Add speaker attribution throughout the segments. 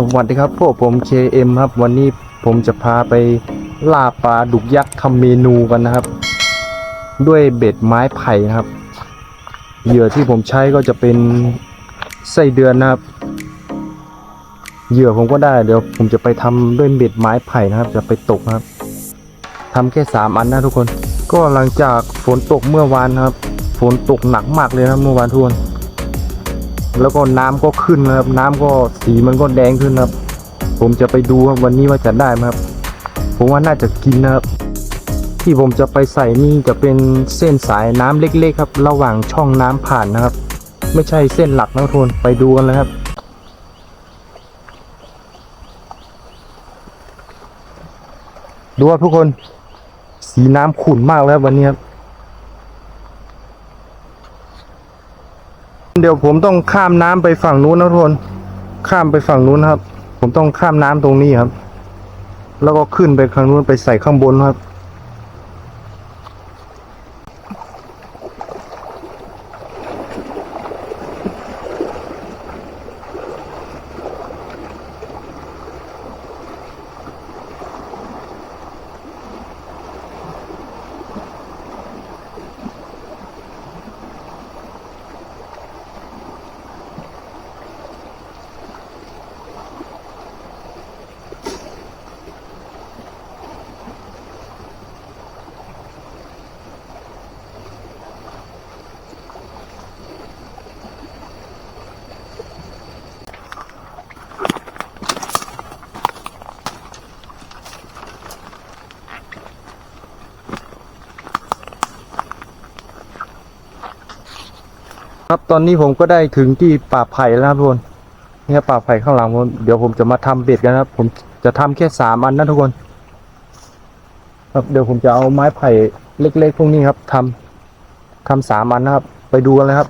Speaker 1: สวัสดีครับ พวกผม KM ครับ วันนี้ผมจะพาไปล่าปลาดุกยักษ์ทำเมนูกันนะครับ ด้วยเบ็ดไม้ไผ่นะครับ เหยื่อที่ผมใช้ก็จะเป็นไส้เดือนนะครับ เหยื่อผมก็ได้เดี๋ยวผมจะไปทำด้วยเบ็ดไม้ไผ่นะครับ จะไปตกนะครับทำแค่สามอันนะทุกคน ก็หลังจากฝนตกเมื่อวานนะครับ ฝนตกหนักมากเลยนะเมื่อวานทุกคน แล้วก็น้ำก็ขึ้นนะครับ น้ำก็สีมันก็แดงขึ้นครับ ผมจะไปดูว่าวันนี้ว่าจะได้ไหมครับ ผมว่าน่าจะกินนะครับ ที่ผมจะไปใส่นี่จะเป็นเส้นสายน้ำเล็กๆครับ ระหว่างช่องน้ำผ่านนะครับ ไม่ใช่เส้นหลักนะทุกคนไปดูกันเลยครับดูครับทุกคน สีน้ำขุ่นมากแล้ววันนี้ครับ เดี๋ยวผมต้องข้ามน้ำไปฝั่งนู้นนะทุกคนข้ามไปฝั่งนู้นครับ ผมต้องข้ามน้ำตรงนี้ครับ แล้วก็ขึ้นไปข้างนู้นไปใส่ข้างบนครับ ครับตอนนี้ผมก็ได้ถึงที่ป่าไผ่แล้วครับทุกคนเนี่ยป่าไผ่ข้างหลังผมเดี๋ยวผมจะมาทำเบ็ดกันนะครับผมจะทำแค่สามอันนะทุกคน ครับเดี๋ยวผมจะเอาไม้ไผ่เล็ก ๆ พวกนี้ครับทำทำสามอันนะครับ ไปดูกันเลยครับ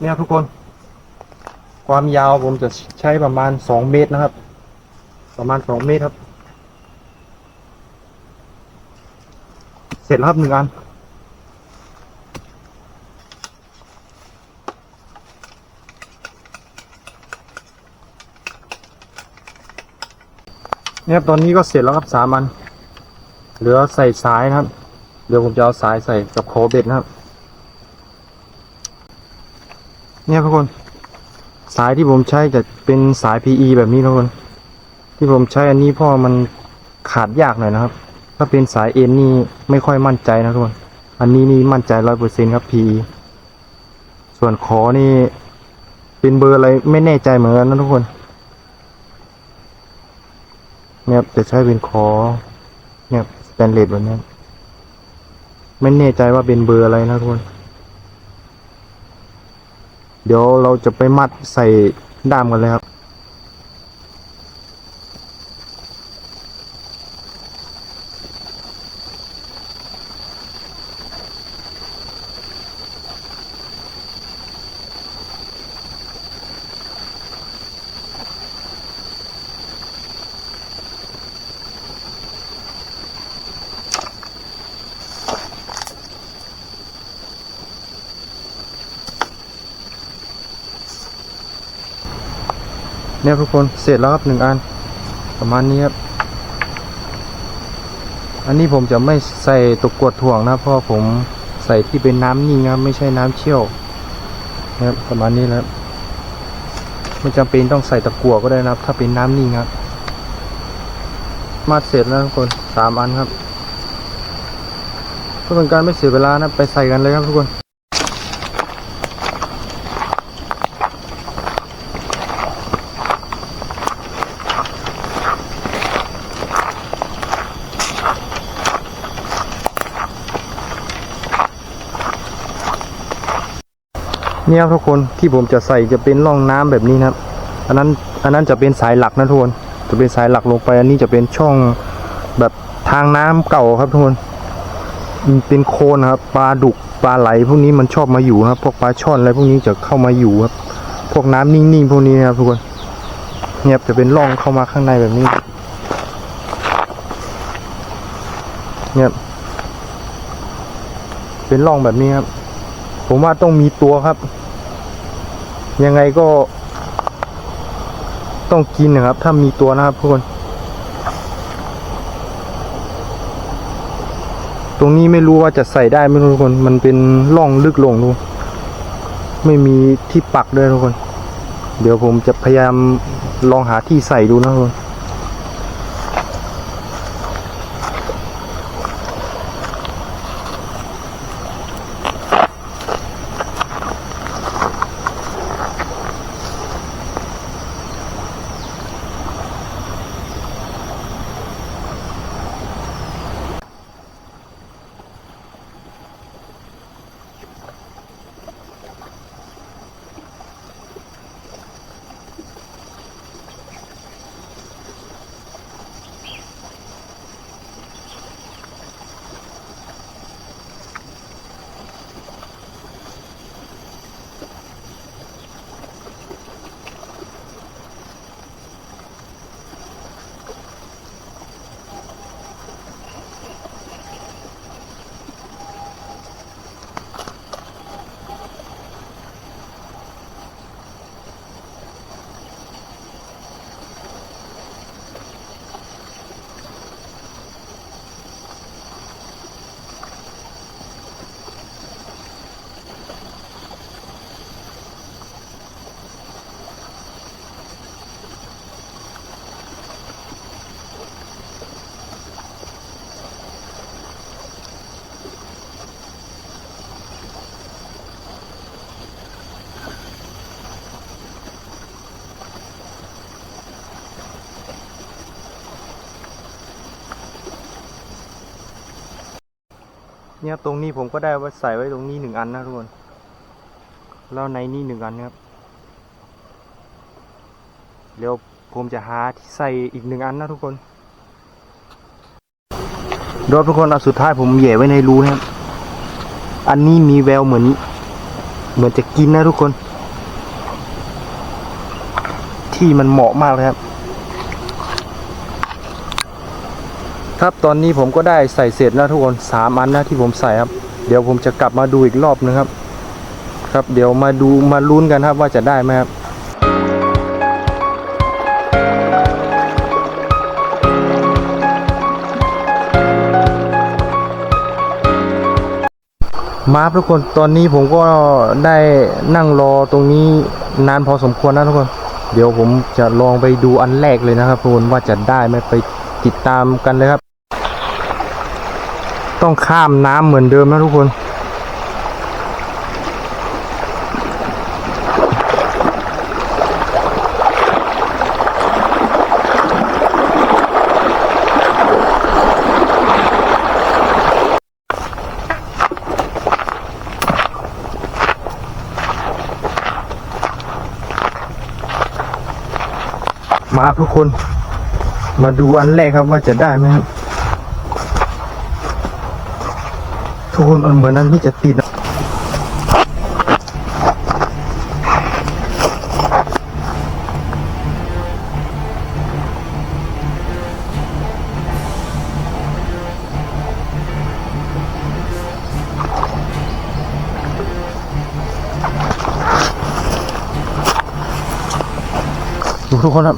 Speaker 1: เนี่ยทุกคน ความยาวผมจะใช้ประมาณสองเมตรนะครับ ประมาณสองเมตรครับ เสร็จแล้วครับหนึ่งอันเนี่ยตอนนี้ก็เสร็จแล้วครับสามอัน เหลือใส่สายนะครับ เดี๋ยวผมจะเอาสายใส่กับโคเบ็ดนะครับ เนี่ยทุกคน สายที่ผมใช้จะเป็นสาย PE แบบนี้ทุกคน ที่ผมใช้อันนี้เพราะมันขาดยากหน่อยนะครับ ถ้าเป็นสายเอ็นนี่ไม่ค่อยมั่นใจนะทุกคนอันนี้นี่มั่นใจร้อยเปอร์เซ็นครับ PE ส่วนขอนี่เป็นเบอร์อะไรไม่แน่ใจเหมือนกันนะทุกคนเนี่ยจะใช้เป็นคอเนี่ยสแตนเลสแบบนี้ไม่แน่ใจว่าเป็นเบอร์อะไรนะทุกคน เดี๋ยวเราจะไปมัดใส่ด้ามกันเลยครับ เนี่ยทุกคนเสร็จแล้วครับหนึ่งอัน ประมาณนี้ครับ อันนี้ผมจะไม่ใส่ตะกรวดถ่วงนะเพราะผมใส่ที่เป็นน้ำนิ่งนะครับไม่ใช่น้ำเชี่ยวนะครับประมาณนี้นะครับไม่จำเป็นต้องใส่ตะกั่วก็ได้นะครับ ถ้าเป็นน้ำนิ่งครับ มาเสร็จแล้วทุกคนสามอันครับเพื่อเป็นการไม่เสียเวลานะไปใส่กันเลยครับทุกคน เนี่ยทุกคนที่ผมจะใส่จะเป็นร่องน้ำแบบนี้นะครับ อันนั้นอันนั้นจะเป็นสายหลักนะทุกคนจะเป็นสายหลักลงไป อันนี้จะเป็นช่องแบบทางน้ำเก่าครับทุกคนเป็นโคนครับปลาดุกปลาไหลพวกนี้มันชอบมาอยู่ครับ พวกปลาช่อนอะไรพวกนี้จะเข้ามาอยู่ครับ พวกน้ำนิ่งๆพวกนี้นะครับทุกคนเนี่ยจะเป็นร่องเข้ามาข้างในแบบนี้เนี่ยเป็นร่องแบบนี้ครับ ผมว่าต้องมีตัวครับ ยังไงก็ ต้องกินนะครับ ถ้ามีตัวนะครับทุกคน ตรงนี้ไม่รู้ว่าจะใส่ได้ไหมทุกคน มันเป็นร่องลึกลงดูไม่มีที่ปักด้วยทุกคน เดี๋ยวผมจะพยายามลองหาที่ใส่ดูนะทุกคน เนี่ยครับตรงนี้ผมก็ได้ไว้ใส่ไว้ตรงนี้หนึ่งอันนะทุกคนแล้วในนี้หนึ่งอันนะครับเดี๋ยวผมจะหาที่ใส่อีกหนึ่งอันนะทุกคนเดี๋ยทุกคนเอาสุดท้ายผมแหย่ไว้ในรูนะครับ อันนี้มีแววเหมือน เหมือนจะกินนะทุกคน ที่มันเหมาะมากเลยครับ ครับตอนนี้ผมก็ได้ใส่เสร็จแล้วทุกคนสามอันนะที่ผมใส่ครับ เดี๋ยวผมจะกลับมาดูอีกรอบนึงครับ ครับเดี๋ยวมาดูมาลุ้นกันครับว่าจะได้ไหมครับมาทุกคนตอนนี้ผมก็ได้นั่งรอตรงนี้นานพอสมควรนะทุกคน เดี๋ยวผมจะลองไปดูอันแรกเลยนะครับทุกคนว่าจะได้ไหมไปติดตามกันเลยครับ ต้องข้ามน้ำเหมือนเดิมนะทุกคน มาทุกคน มาดูอันแรกครับว่าจะได้ไหมครับ ทุกคนมันเหมือนอันที่จะติดนะดูทุกคนครับ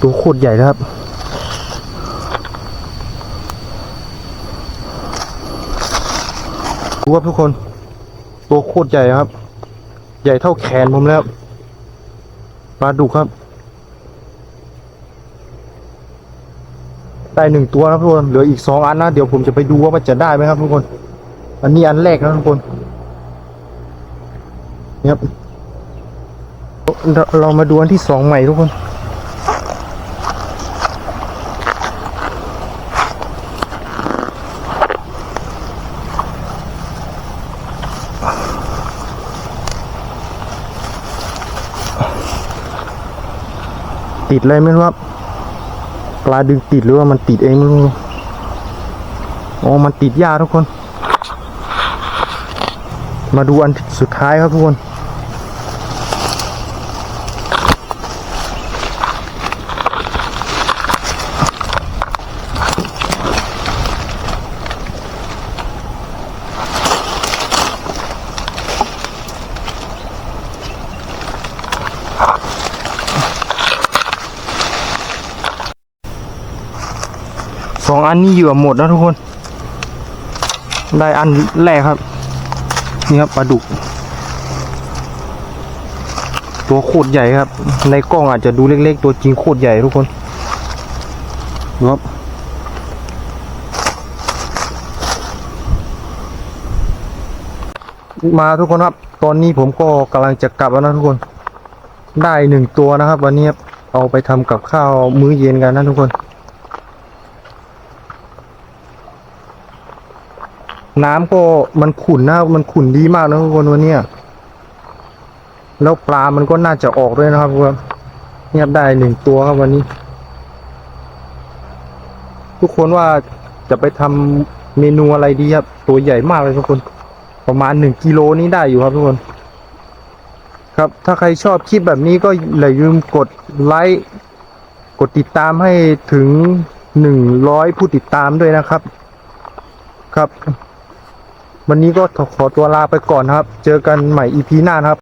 Speaker 1: ตัวโคตรใหญ่นะครับ ดูครับทุกคน ตัวโคตรใหญ่ครับ ใหญ่เท่าแขนผมแล้วปลาดุกครับ ได้หนึ่งตัวนะครับทุกคน เหลืออีกสองอันนะ เดี๋ยวผมจะไปดูว่ามันจะได้ไหมครับทุกคน อันนี้อันแรกนะทุกคนครับเรเรามาดูอันที่สองใหม่ทุกคน ติดอะไรไม่รู้ว่าปลาดึงติดหรือว่ามันติดเองไม่รู้โอ้มันติดยาทุกคน มาดูอันสุดท้ายครับทุกคน สองอันนี้เหยื่อหมดนะทุกคน ได้อันแรกครับ นี่ครับปลาดุก ตัวโคตรใหญ่ครับ ในกล้องอาจจะดูเล็กๆ ตัวจริงโคตรใหญ่ทุกคนดูครับมาทุกคนครับ ตอนนี้ผมก็กำลังจะกลับแล้วนะทุกคน ได้หนึ่งตัวนะครับ วันนี้เอาไปทำกับข้าวมื้อเย็นกันนะทุกคน น้ำก็มันขุ่นนะมันขุ่นดีมากนะทุกคนวันนี้แล้วปลามันก็น่าจะออกด้วยนะครับทุกคนเนี่ยบได้หนึ่งตัวครับวันนี้ ทุกคนว่าจะไปทำเมนูอะไรดีครับ ตัวใหญ่มากเลยทุกคน ประมาณหนึ่งกิโลนี้ได้อยู่ครับทุกคน ครับ ถ้าใครชอบคลิปแบบนี้ก็อย่าลืมกดไลค์กดติดตามให้ถึงหนึ่งร้อยผู้ติดตามด้วยนะครับ ครับ วันนี้ก็ขอตัวลาไปก่อนครับ เจอกันใหม่ EP หน้านะครับ